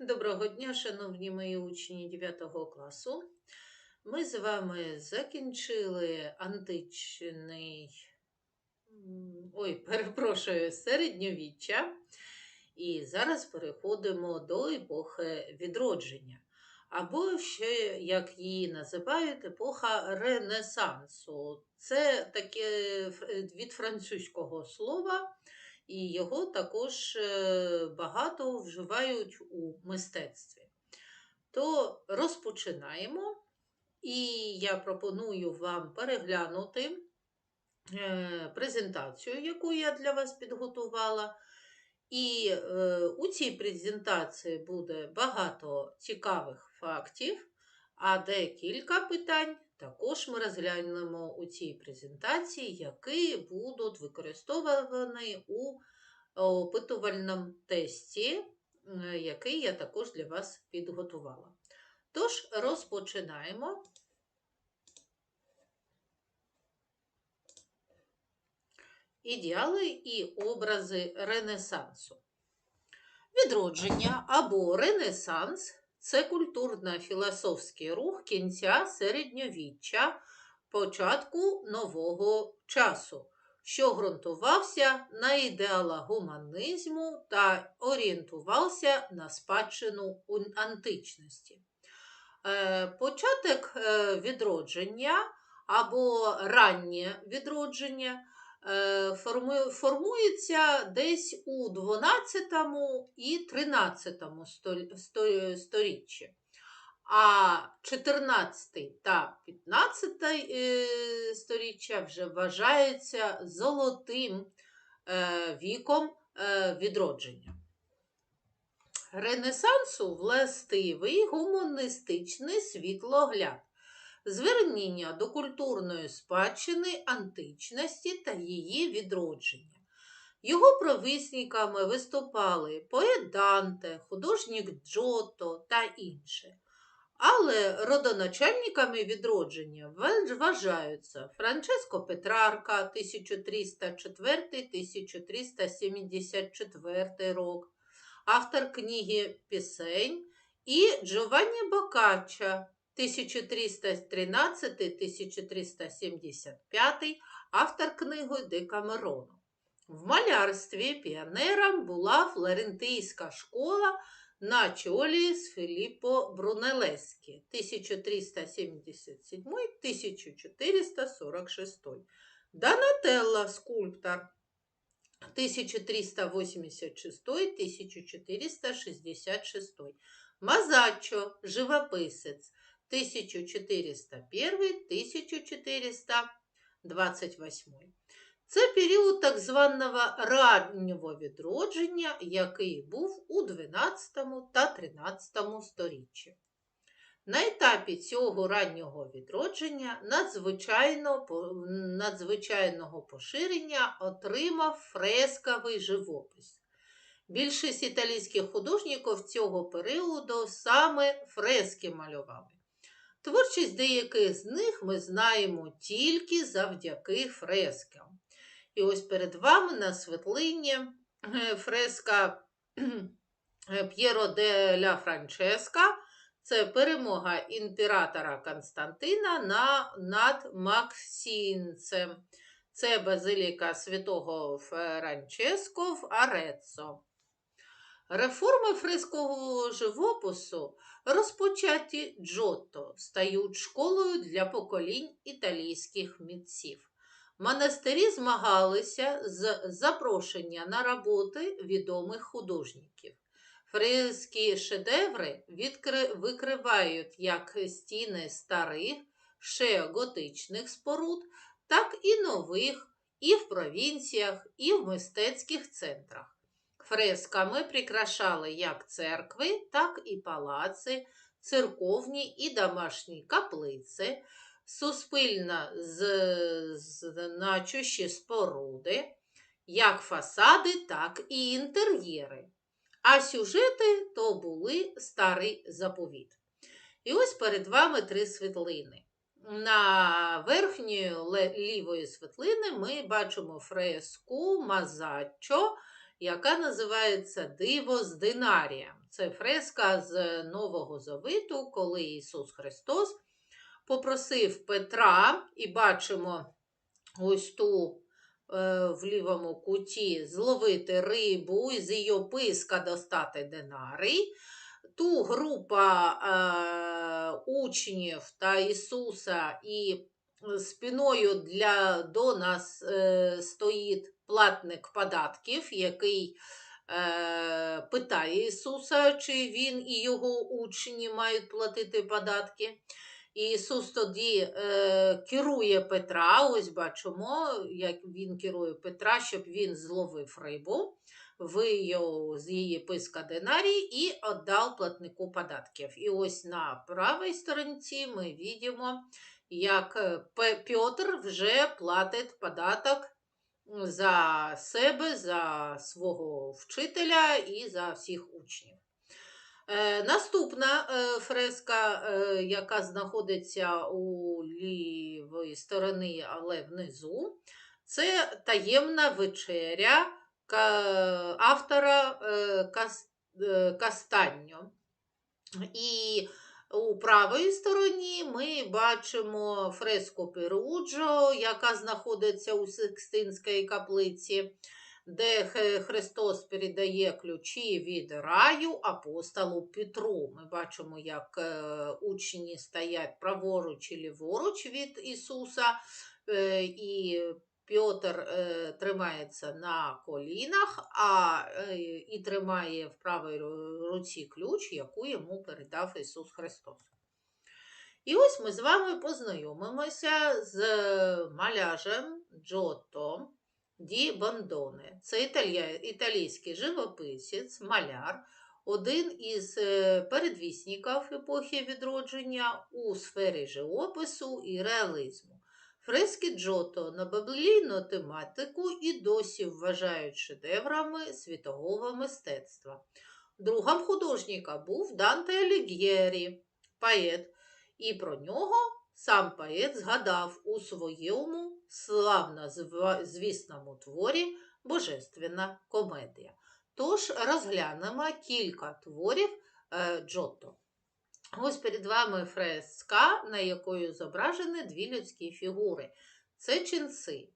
Доброго дня, шановні мої учні 9 класу. Ми з вами закінчили античний, ой, перепрошую, середньовіччя. І зараз переходимо до епохи відродження. Або ще, як її називають, епоха Ренесансу. Це таке від французького слова, і його також е, багато вживають у мистецтві. То розпочинаємо, і я пропоную вам переглянути е, презентацію, яку я для вас підготувала. І е, у цій презентації буде багато цікавих фактів, а декілька питань також ми розглянемо у цій презентації, які будуть використовувані у опитувальному тесті, який я також для вас підготувала. Тож, розпочинаємо. Ідеали і образи Ренесансу. Відродження або Ренесанс це культурно-філософський рух кінця середньовіччя, початку нового часу, що ґрунтувався на ідеалах гуманізму та орієнтувався на спадщину античності. Е, Початок е, відродження або раннє відродження формується десь у 12 і 13 сторіччі. А 14 та 15 е, сторіччя вже вважаються золотим е, віком е, відродження. Ренесансу властивий гуманістичний світлогляд, звернення до культурної спадщини античності та її відродження. Його провісниками виступали поет Данте, художник Джотто та інші. Але родоначальниками відродження вважаються Франческо Петрарка 1304-1374 рок, автор книги Пісень, і Джованні Бокачча 1313-1375, автор книги Декамерону. В малярстві піонером була флорентійська школа на чолі з Філіппо Брунелескі 1377-1446. Донателло скульптор 1386-1466. Мазаччо живописець 1401-1428. Це період так званого раннього відродження, який був у 12 та 13 сторіччі. На етапі цього раннього відродження надзвичайно, надзвичайного поширення отримав фресковий живопис. Більшість італійських художників цього періоду саме фрески малювали. Творчість деяких з них ми знаємо тільки завдяки фрескам. І ось перед вами на світлині е, фреска е, П'єро де ля Франческа. Це перемога імператора Константина на, над Максінцем. Це базиліка святого Франческо в Ареццо. Реформи фрескового живопису розпочаті Джотто стають школою для поколінь італійських митців. Монастирі змагалися з запрошення на роботи відомих художників. Фрески шедеври відкри... викривають як стіни старих, ще готичних споруд, так і нових і в провінціях, і в мистецьких центрах. Фресками прикрашали як церкви, так і палаци, церковні і домашні каплиці, суспільно значущі споруди, як фасади, так і інтер'єри. А сюжети то були старий заповіт. І ось перед вами три світлини. На верхньої лівої світлини ми бачимо фреску Мазаччо яка називається Диво з динарієм. Це фреска з Нового Завиту, коли Ісус Христос попросив Петра, і бачимо ось ту е, в лівому куті зловити рибу і з її писка достати динарій. Ту група е, учнів та Ісуса і спиною для, до нас е, стоїть платник податків, який е, питає Ісуса, чи він і його учні мають платити податки. І Ісус тоді е, керує Петра. Ось бачимо, як він керує Петра, щоб він зловив рибу, вияв з її писка динарій і віддав платнику податків. І ось на правій сторінці ми бачимо, як е, Петр вже платить податок за себе, за свого вчителя і за всіх учнів. Е, Наступна е, фреска, е, яка знаходиться у лівої сторони, але внизу, це таємна вечеря автора Кастаньо. І у правій стороні ми бачимо фреску Перуджо, яка знаходиться у Сикстинській каплиці, де Христос передає ключі від раю апостолу Петру. Ми бачимо, як е, учні стоять праворуч і ліворуч від Ісуса, е, і Петр е, тримається на колінах, а е, і тримає в правій руці ключ, яку йому передав Ісус Христос. І ось ми з вами познайомимося з маляжем Джотто Ді Бондоне. Це італійський живописець, маляр, один із е, передвісників епохи відродження у сфері живопису і реалізму. Фрески Джото на біблійну тематику і досі вважають шедеврами світового мистецтва. Другом художника був Данте Алігєрі, поет, і про нього сам поет згадав у своєму славно звісному творі Божественна комедія. Тож розглянемо кілька творів е, Джотто. Ось перед вами фреска, на якої зображені дві людські фігури. Це ченці.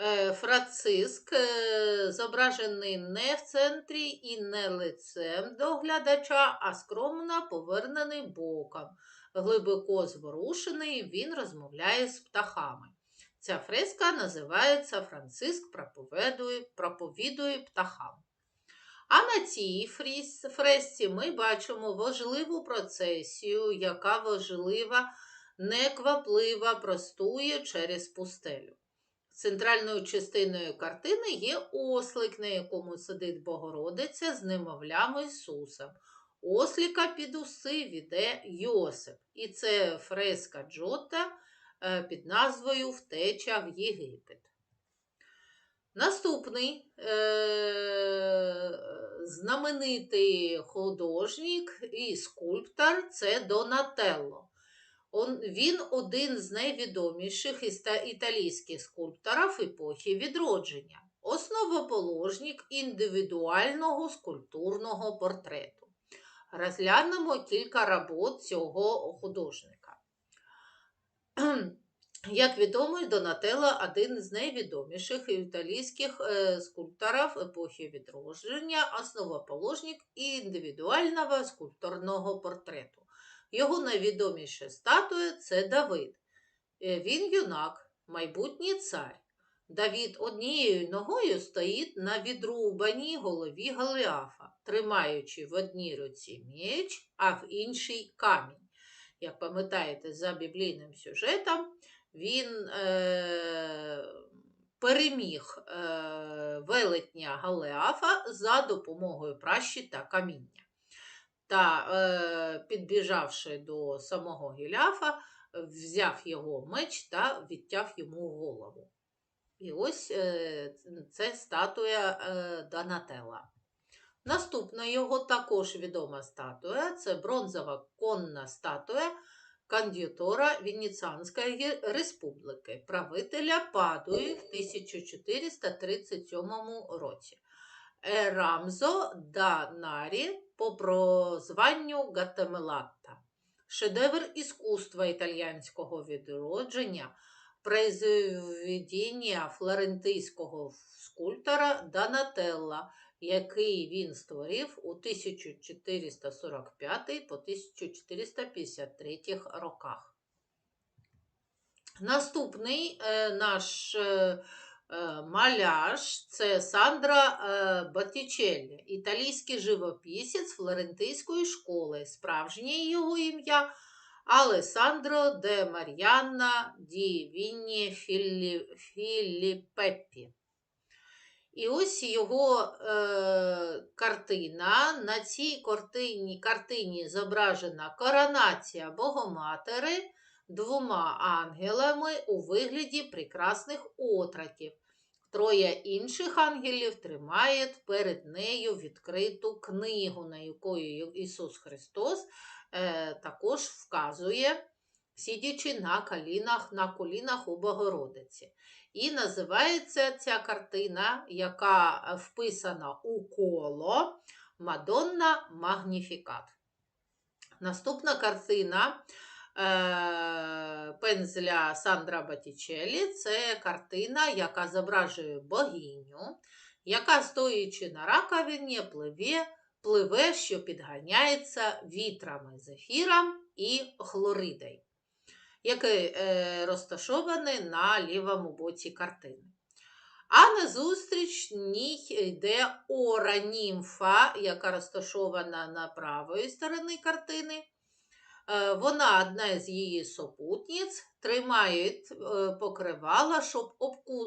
Е, Франциск е, зображений не в центрі і не лицем до глядача, а скромно повернений боком. Глибоко зворушений, він розмовляє з птахами. Ця фреска називається Франциск проповідує, проповідує птахам. А на цій фресці ми бачимо важливу процесію, яка важлива, некваплива, простує через пустелю. Центральною частиною картини є ослик, на якому сидить Богородиця з немовлям Ісусом. Осліка під уси віде Йосип. І це фреска Джота е, під назвою Втеча в Єгипет. Наступний е- знаменитий художник і скульптор це Донателло. Он, він один з найвідоміших італійських скульпторів епохи відродження, основоположник індивідуального скульптурного портрету. Розглянемо кілька робот цього художника. Як відомо, Донателло – один з найвідоміших італійських е, скульпторів епохи відродження, основоположник індивідуального скульптурного портрету. Його найвідоміша статуя це Давид. Е, Він юнак, майбутній цар. Давід однією ногою стоїть на відрубаній голові Голіафа, тримаючи в одній руці меч, а в іншій камінь. Як пам'ятаєте, за біблійним сюжетом він е, переміг е, велетня Голіафа за допомогою пращі та каміння. Та, е, підбіжавши до самого Гіляфа, взяв його меч та відтяв йому голову. І ось е, це статуя е, Донателла. Наступна його також відома статуя це бронзова конна статуя кондитора Венеціанської республіки, правителя Падуї в 1437 році. Ерамзо да Нарі по прозванню Гатемелатта. Шедевр іскусства італійського відродження, произведення флорентийського скульптора Данателла, який він створив у 1445 по 1453 роках. Наступний е, наш е, е, маляж це Сандра Боттічеллі, італійський живописець флорентийської школи. Справжнє його ім'я Алесандро де Мар'янна ді Вінні Філі, Філіппеппі. І ось його е, картина. На цій картині, картині зображена коронація Богоматери двома ангелами у вигляді прекрасних отроків. Троє інших ангелів тримають перед нею відкриту книгу, на якою Ісус Христос е, також вказує, сидячи на колінах, на колінах у Богородиці. І називається ця картина, яка вписана у коло Мадонна Магніфікат. Наступна картина е, пензля Сандра Батічелі це картина, яка зображує богиню, яка, стоячи на раковині, пливе, пливе, що підганяється вітрами, зефіром і хлоридою який е, розташований на лівому боці картини. А назустріч ній йде ора німфа, яка розташована на правої сторони картини. Е, вона, одна з її супутниць, тримає е, покривала, щоб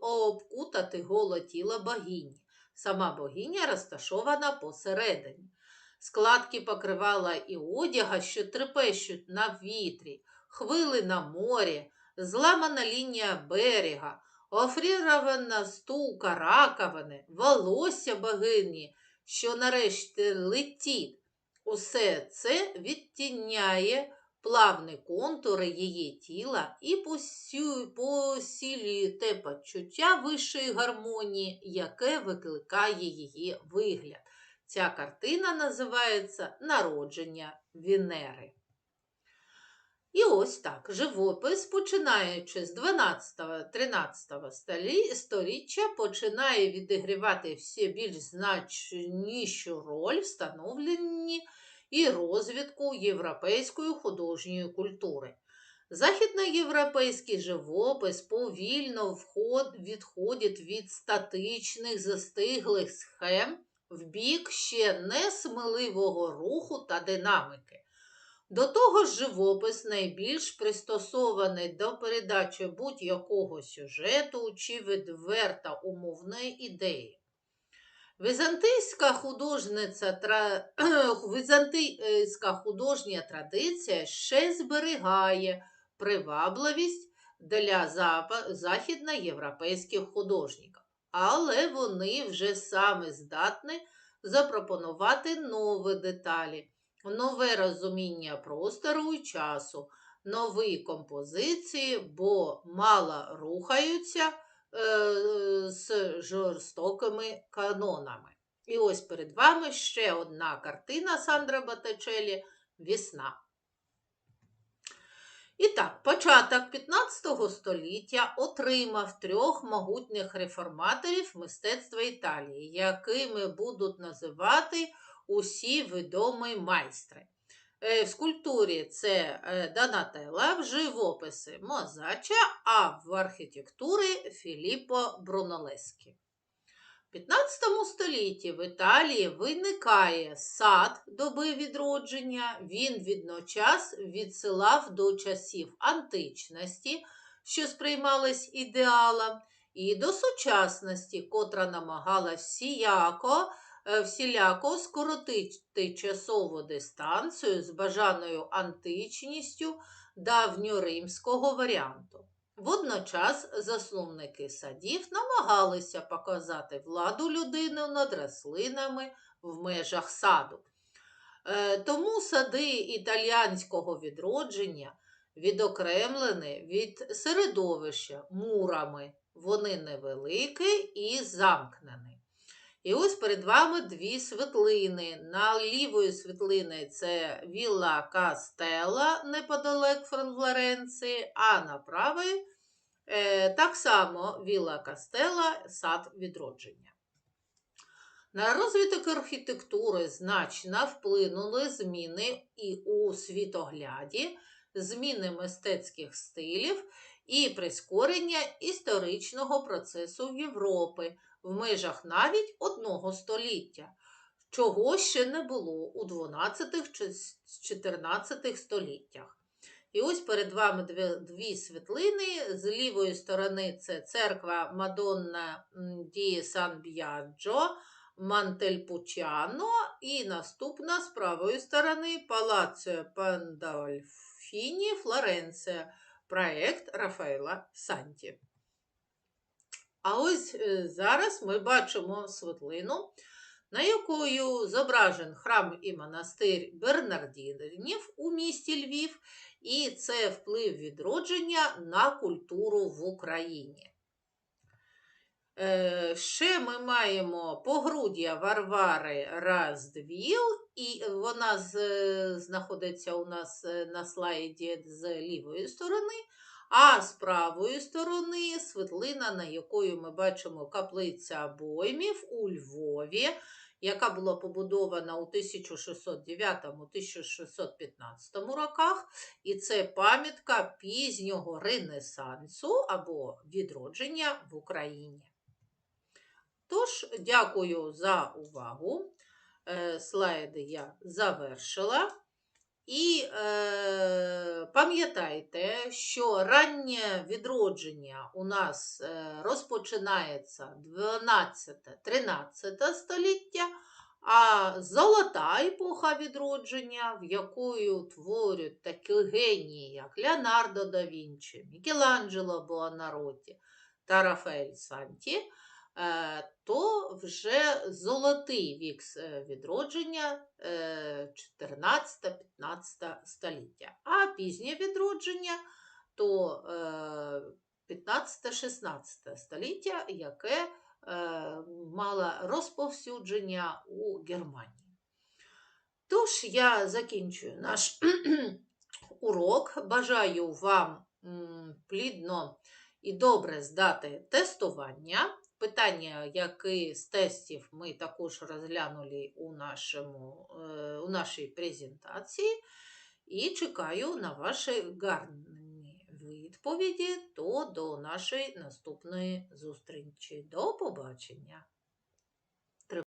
обкутати голе тіло богині. Сама богиня розташована посередині. Складки покривала і одяга, що трепещуть на вітрі хвили на морі, зламана лінія берега, офрірована стулка раковини, волосся богині, що нарешті летить. Усе це відтіняє плавні контури її тіла і посілює те почуття вищої гармонії, яке викликає її вигляд. Ця картина називається Народження Венери. І ось так живопис, починаючи з 12-13 століття, починає відігрівати все більш значнішу роль в становленні і розвитку європейської художньої культури. Західноєвропейський живопис повільно відходить від статичних застиглих схем в бік ще несміливого руху та динамики. До того ж, живопис найбільш пристосований до передачі будь-якого сюжету чи відверта умовної ідеї. Візантийська художниця, тра... Візантийська художня традиція ще зберігає привабливість для західноєвропейських художників, але вони вже саме здатні запропонувати нові деталі нове розуміння простору і часу, нові композиції, бо мало рухаються е, з жорстокими канонами. І ось перед вами ще одна картина Сандра Батечелі Вісна. І так, початок 15 століття отримав трьох могутніх реформаторів мистецтва Італії, якими будуть називати усі відомі майстри. Е, в скульптурі це е, Донателла, в живописи Мозача, а в архітектурі Філіппо Брунолескі. В 15 столітті в Італії виникає сад доби відродження, він відночас відсилав до часів античності, що сприймались ідеалом, і до сучасності, котра намагалась всіяко Е, всіляко скоротити часову дистанцію з бажаною античністю давньоримського варіанту. Водночас засновники садів намагалися показати владу людини над рослинами в межах саду. Е, тому сади італіянського відродження відокремлені від середовища мурами, вони невеликі і замкнені. І ось перед вами дві світлини. На лівої світлини це Вілла Кастела неподалек Флоренції, а на правій е, так само Вілла Кастела сад відродження. На розвиток архітектури значно вплинули зміни і у світогляді, зміни мистецьких стилів і прискорення історичного процесу Європи в межах навіть одного століття, чого ще не було у 12 чи 14 століттях. І ось перед вами дві, світлини. З лівої сторони це церква Мадонна Ді Сан Б'яджо, Мантельпучано, і наступна з правої сторони Палаццо Пандольфіні, Флоренція, проект Рафаела Санті. А ось е, зараз ми бачимо світлину, на якою зображен храм і монастир Бернардінів у місті Львів, і це вплив відродження на культуру в Україні. Е, Ще ми маємо погруддя Варвари Раздвіл, і вона знаходиться у нас е, на слайді з лівої сторони. А з правої сторони світлина, на якої ми бачимо каплиця обоймів у Львові, яка була побудована у 1609-1615 роках. І це пам'ятка пізнього Ренесансу або відродження в Україні. Тож, дякую за увагу. Е, Слайди я завершила. І е, пам'ятайте, що раннє відродження у нас е, розпочинається 12-13 століття, а золота епоха відродження, в якою творять такі генії, як Леонардо да Вінчі, Мікеланджело Буонаротті та Рафаель Санті, то вже золотий вік е, відродження 14-15 століття. А пізнє відродження то 15-16 століття, яке е, мало розповсюдження у Германії. Тож я закінчую наш урок. Бажаю вам плідно і добре здати тестування. Питання, які з тестів ми також розглянули у, нашому, е, у нашій презентації, і чекаю на ваші гарні відповіді то до нашої наступної зустрічі. До побачення!